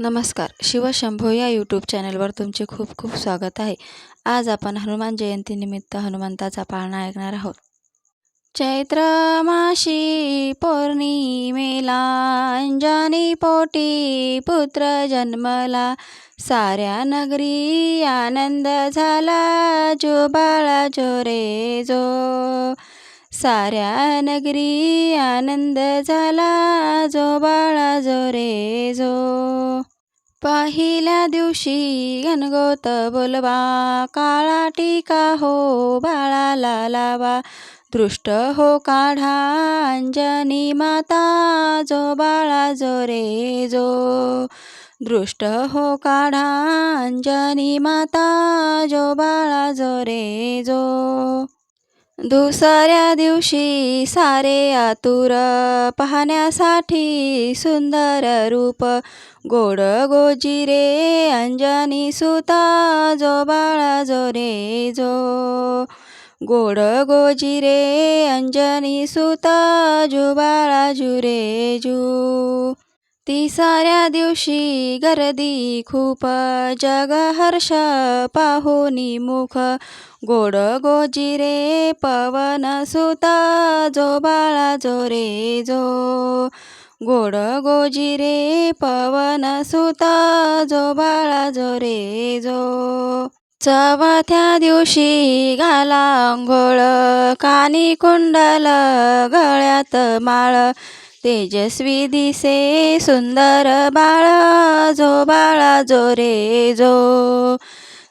नमस्कार. शिवशंभो या यूट्यूब चॅनलवर तुमचे खूप खूप स्वागत आहे. आज आपण हनुमान जयंतीनिमित्त हनुमंताचा पाळणा ऐकणार आहोत. चैत्र माशी पौर्णिमेला अंजनी पोटी पुत्र जन्मला साऱ्या नगरी आनंद झाला जो बाळा जो रे जो. साऱ्या नगरी आनंद झाला जो बाळा जो रे जो. पहिल्या दिवशी घनगोत बोलवा काळा टीका हो बाळाला लावा. दृष्ट हो काढा अंजनी माता जो बाळा जो रे जो. दृष्ट हो काढा अंजनी माता जो बाळा जो रे जो. दुसऱ्या दिवशी सारे आतुर पाहण्यासाठी सुंदर रूप. गोड गोजिरे अंजनी सुता जो बाळा जो रे जो. गोड गोजिरे अंजनी सुता जो बाळा जुरे जू. तिसऱ्या दिवशी गर्दी खूप जग हर्ष पाहुनी मुख गोड गोजिरे पवन सुता जो बाळा जो रे जो. गोड गोजिरे पवन सुता जो बाळा जो रे जो. चवथ्या दिवशी घाला अंघोळ कानी कुंडल गळ्यात माळ. तेजस्वी दिसे सुंदर बाळ जो बाळा जो रे जो.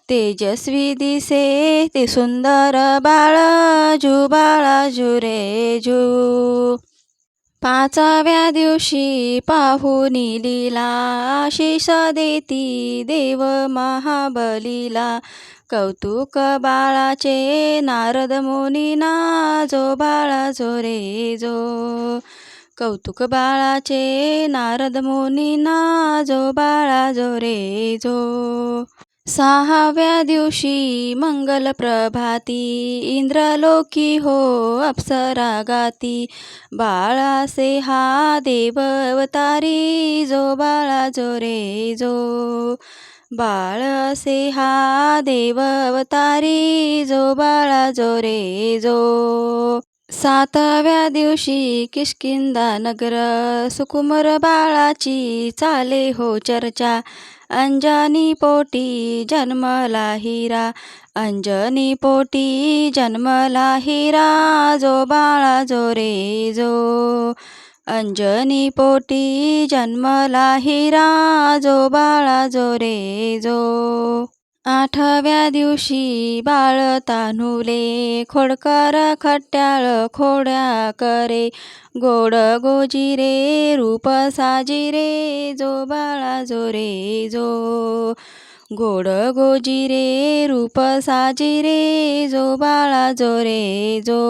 तेजस्वी दिसे ते सुंदर बाळ जू बाळा जू रे जू. पाचव्या दिवशी पाहुनी लिला शिष देती देव महाबलीला. कौतुक बाळाचे नारद मुनीना जो बाळा जो रे जो. कौतुक बाळाचे नारद मुनीना जो बाळा जो रे जो. सहाव्या दिवशी मंगल प्रभाती इंद्रलोकी हो अप्सरा गाती बाळासे हा देव अवतारी जो बाळा जो रे जो. बाळ असे हा देव अवतारी जो बाळा जो रे जो. सातव्या दिवशी किष्किंदा नगर सुकुमर बाळाची चाले हो चर्चा. अंजनी पोटी जन्मला हिरा. अंजनी पोटी जन्मला हिरा. जो बाळा जो रे जो. अंजनी पोटी जन्मला हिरा. जो बाळा जो रे जो. आठव्या दिवशी बाळ तानुले खोडकर खट्याळ खोड्या करे. गोड गोजिरे रूप साजिरे जो बाळा जो रे जो. गोड गोजिरे रूप साजिरे जो बाळा जो रे जो.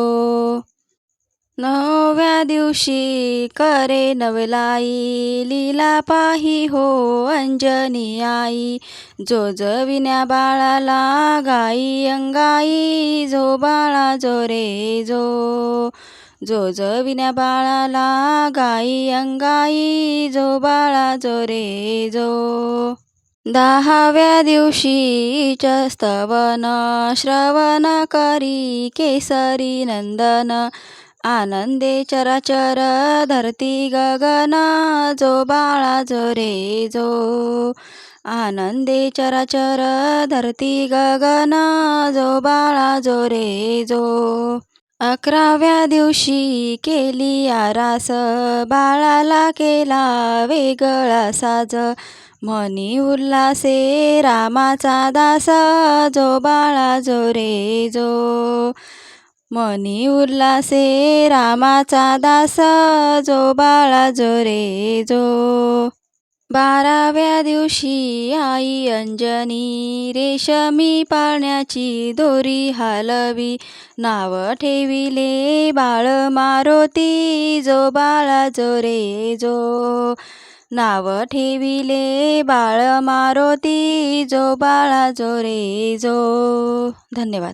नवव्या दिवशी करे नवलाई लीला पाही हो अंजनी आई. जोजविण्या बाळाला गाई अंगाई जो बाळा जो रे जो. जो बाळाला गाई अंगाई जो बाळा जो रे जो. दहाव्या दिवशी स्तवन श्रवण करी केसरी नंदन आनंदे चराचर धरती गगना जो बाळा जो रे जो. आनंदे चराचर धरती गगना जो बाळा जो रे जो. अकराव्या दिवशी केली आरास बाळाला केला वेगळा साज. मनी उल्हासे रामाचा दास जो बाळा जो रे जो. मनी उल्लासे रामाचा दास जो बाळा जो रे जो. बाराव्या दिवशी आई अंजनी रेशमी पाळण्याची दोरी हालवी. नाव ठेविले बाळ मारोती जो बाळा जो रे जो. नाव ठेविले बाळ मारोती जो बाळा जो रे जो. धन्यवाद.